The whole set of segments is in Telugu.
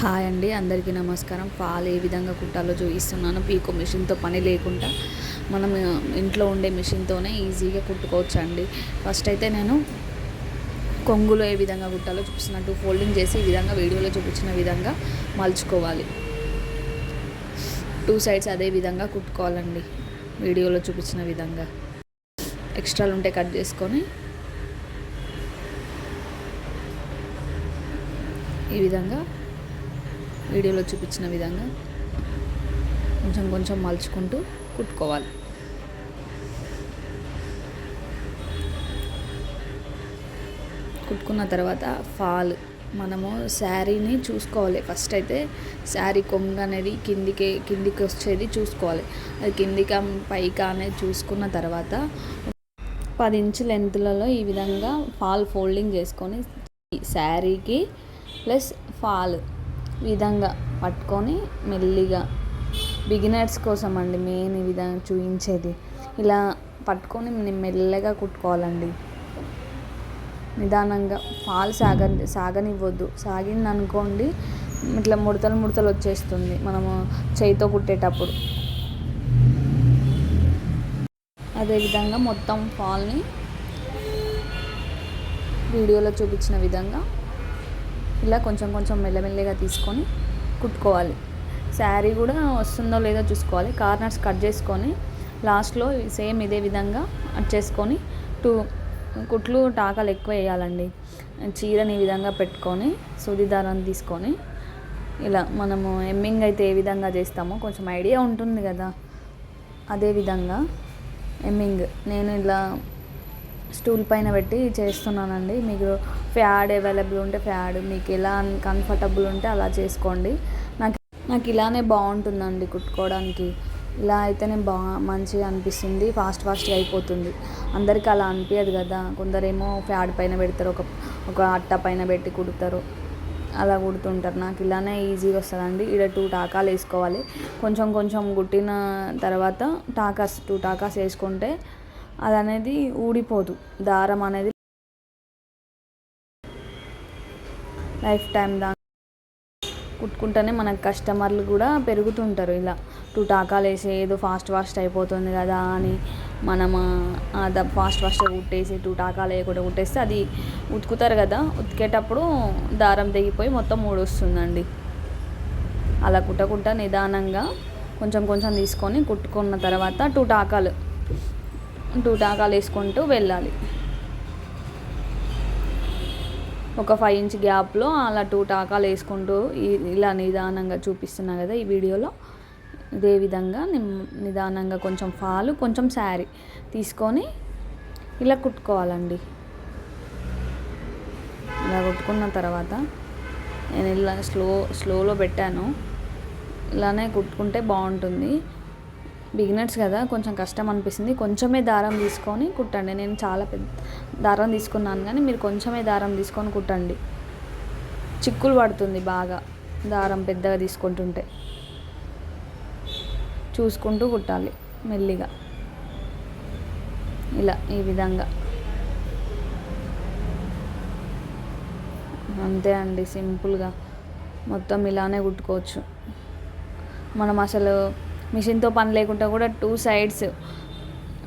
హాయ్ అండి అందరికీ నమస్కారం. పాలు ఏ విధంగా కుట్టాలో చూపిస్తున్నాను. పీకో మిషన్తో పని లేకుండా మనం ఇంట్లో ఉండే మిషన్తోనే ఈజీగా కుట్టుకోవచ్చు అండి ఫస్ట్ అయితే నేను కొంగులో ఏ విధంగా కుట్టాలో చూపిస్తున్నట్టు ఫోల్డింగ్ చేసి ఈ విధంగా వీడియోలో చూపించిన విధంగా మలుచుకోవాలి. టూ సైడ్స్ అదే విధంగా కుట్టుకోవాలండి వీడియోలో చూపించిన విధంగా. ఎక్స్ట్రాలు ఉంటే కట్ చేసుకొని ఈ విధంగా వీడియోలో చూపించిన విధంగా కొంచెం కొంచెం మలుచుకుంటూ కుట్టుకోవాలి. కుట్టుకున్న తర్వాత ఫాల్ మనము శారీని చూసుకోవాలి. ఫస్ట్ అయితే శారీ కొంగు అనేది కిందికి కిందికి వచ్చేది చూసుకోవాలి. అది కిందికి పైకి అనేది చూసుకున్న తర్వాత పది ఇంచు లెంత్లలో ఈ విధంగా ఫాల్ ఫోల్డింగ్ చేసుకొని శారీకి ప్లస్ ఫాల్ విధంగా పట్టుకొని మెల్లిగా బిగినర్స్ కోసం అండి మెయిన్ ఈ విధంగా చూపించేది ఇలా పట్టుకొని మెల్లగా కుట్టుకోవాలండి. నిదానంగా ఫాల్ సాగ సాగనివ్వద్దు. సాగింది అనుకోండి ఇట్లా ముడతలు ముడతలు వచ్చేస్తుంది మనము చేయితో కుట్టేటప్పుడు. అదేవిధంగా మొత్తం ఫాల్ని వీడియోలో చూపించిన విధంగా ఇలా కొంచెం కొంచెం మెల్లమెల్లగా తీసుకొని కుట్టుకోవాలి. శారీ కూడా వస్తుందో లేదో చూసుకోవాలి. కార్నర్స్ కట్ చేసుకొని లాస్ట్లో సేమ్ ఇదే విధంగా కట్ చేసుకొని టూ కుట్లు టాకాలు ఎక్కువ వేయాలండి. చీరని ఈ విధంగా పెట్టుకొని సూది దారాన్ని తీసుకొని ఇలా మనము ఎమ్మింగ్ అయితే ఏ విధంగా చేస్తామో కొంచెం ఐడియా ఉంటుంది కదా. అదే విధంగా ఎమ్మింగ్ నేను ఇలా స్టూల్ పైన పెట్టి చేస్తున్నానండి. మీకు ఫ్యాడ్ అవైలబుల్ ఉంటే ఫ్యాడ్ మీకు ఎలా కంఫర్టబుల్ ఉంటే అలా చేసుకోండి. నాకు నాకు ఇలానే బాగుంటుందండి కుట్టుకోవడానికి. ఇలా అయితేనే బా మంచిగా అనిపిస్తుంది ఫాస్ట్ ఫాస్ట్గా అయిపోతుంది. అందరికీ అలా అనిపించదు కదా. కొందరేమో ఫ్యాడ్ పైన పెడతారు ఒక ఒక అట్ట పైన పెట్టి కుడతారు. అలా కుడుతుంటారు. నాకు ఇలానే ఈజీగా వస్తుందండి. ఇక్కడ టూ టాకాలు వేసుకోవాలి. కొంచెం కొంచెం కుట్టిన తర్వాత టాకాస్ టూ టాకాస్ వేసుకుంటే అది అనేది ఊడిపోదు. దారం అనేది లైఫ్ టైం దా కుట్టుకుంటేనే మనకు కస్టమర్లు కూడా పెరుగుతుంటారు ఇలా. టూ టాకాలు వేసి ఏదో ఫాస్ట్ ఫాస్ట్ అయిపోతుంది కదా అని మనం ఫాస్ట్ ఫాస్ట్గా కుట్టేసి టూ టాకాలు వేయకుండా కుట్టేస్తే అది ఉతుకుతారు కదా. ఉతికేటప్పుడు దారం తెగిపోయి మొత్తం వస్తుందండి అలా కుట్టకుండా నిదానంగా కొంచెం కొంచెం తీసుకొని కుట్టుకున్న తర్వాత టూ టాకాలు టూ టాకాలు వేసుకుంటూ వెళ్ళాలి. ఒక ఫైవ్ ఇంచ్ గ్యాప్లో అలా టూ టాకాలు వేసుకుంటూ ఇలా నిదానంగా చూపిస్తున్నా కదా ఈ వీడియోలో. ఇదే విధంగా నిదానంగా కొంచెం ఫాలు కొంచెం శారీ తీసుకొని ఇలా కుట్టుకోవాలండి. ఇలా కుట్టుకున్న తర్వాత నేను ఇలా స్లో స్లోలో పెట్టాను. ఇలానే కుట్టుకుంటే బాగుంటుంది. బిగినర్స్ కదా కొంచెం కష్టం అనిపిస్తుంది. కొంచెమే దారం తీసుకొని కుట్టండి. నేను చాలా పెద్ద దారం తీసుకున్నాను కానీ మీరు కొంచెమే దారం తీసుకొని కుట్టండి. చిక్కులు పడుతుంది బాగా దారం పెద్దగా తీసుకుంటుంటే. చూసుకుంటూ కుట్టాలి మెల్లిగా. ఇలా ఈ విధంగా. అంతే అండి సింపుల్గా. మొత్తం ఇలానే కుట్టుకోవచ్చు. మనం అసలు మిషన్తో పని లేకుండా కూడా టూ సైడ్స్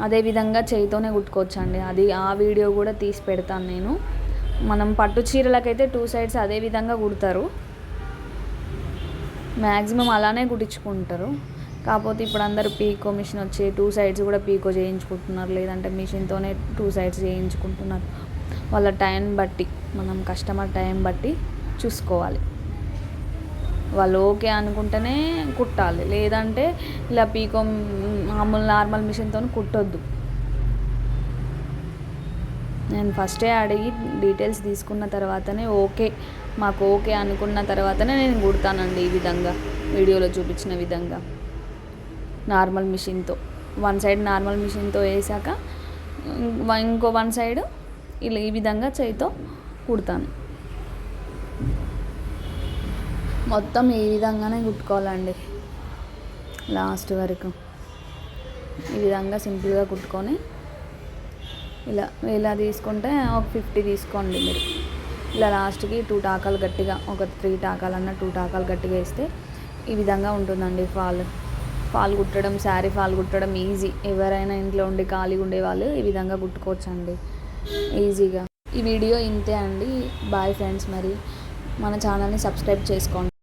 అదే విధంగా చేయితోనే కుట్టుకోవచ్చండి. అది ఆ వీడియో కూడా తీసి పెడతాను నేను. మనం పట్టు చీరలకైతే టూ సైడ్స్ అదే విధంగా కుడతారు. మ్యాక్సిమం అలానే కుట్టించుకుంటారు. కాకపోతే ఇప్పుడు అందరూ పీకో మిషన్ వచ్చి టూ సైడ్స్ కూడా పీకో చేయించుకుంటున్నారు. లేదంటే మిషన్తోనే టూ సైడ్స్ చేయించుకుంటున్నారు. వాళ్ళ టైం బట్టి మనం కస్టమర్ టైం బట్టి చూసుకోవాలి. వాళ్ళు ఓకే అనుకుంటేనే కుట్టాలి. లేదంటే ఇలా పీకో మామూలు నార్మల్ మిషన్తో కుట్టొద్దు. నేను ఫస్టే అడిగి డీటెయిల్స్ తీసుకున్న తర్వాతనే ఓకే మాకు ఓకే అనుకున్న తర్వాతనే నేను కుడతానండి ఈ విధంగా వీడియోలో చూపించిన విధంగా. నార్మల్ మిషన్తో. వన్ సైడ్ నార్మల్ మిషన్తో వేసాక ఇంకో వన్ సైడ్ ఇలా ఈ విధంగా చేయితో కుడతాను. మొత్తం ఈ విధంగానే కుట్టుకోవాలండి. లాస్ట్ వరకు. ఈ విధంగా సింపుల్గా కుట్టుకొని ఇలా ఇలా తీసుకుంటే ఒక ఫిఫ్టీ తీసుకోండి మీరు. ఇలా లాస్ట్కి టూ టాకాలు గట్టిగా ఒక త్రీ టాకాలన్నా టూ టాకాలు గట్టిగా వేస్తే ఈ విధంగా ఉంటుందండి ఫాల్. ఫాల్ కుట్టడం శారీ ఫాల్ కుట్టడం ఈజీ. ఎవరైనా ఇంట్లో ఉండి ఖాళీగా ఉండే వాళ్ళు ఈ విధంగా కుట్టుకోవచ్చండి. ఈజీగా. ఈ వీడియో ఇంతే అండి. బాయ్ ఫ్రెండ్స్ మరి. మన ఛానల్ని సబ్స్క్రైబ్ చేసుకోండి.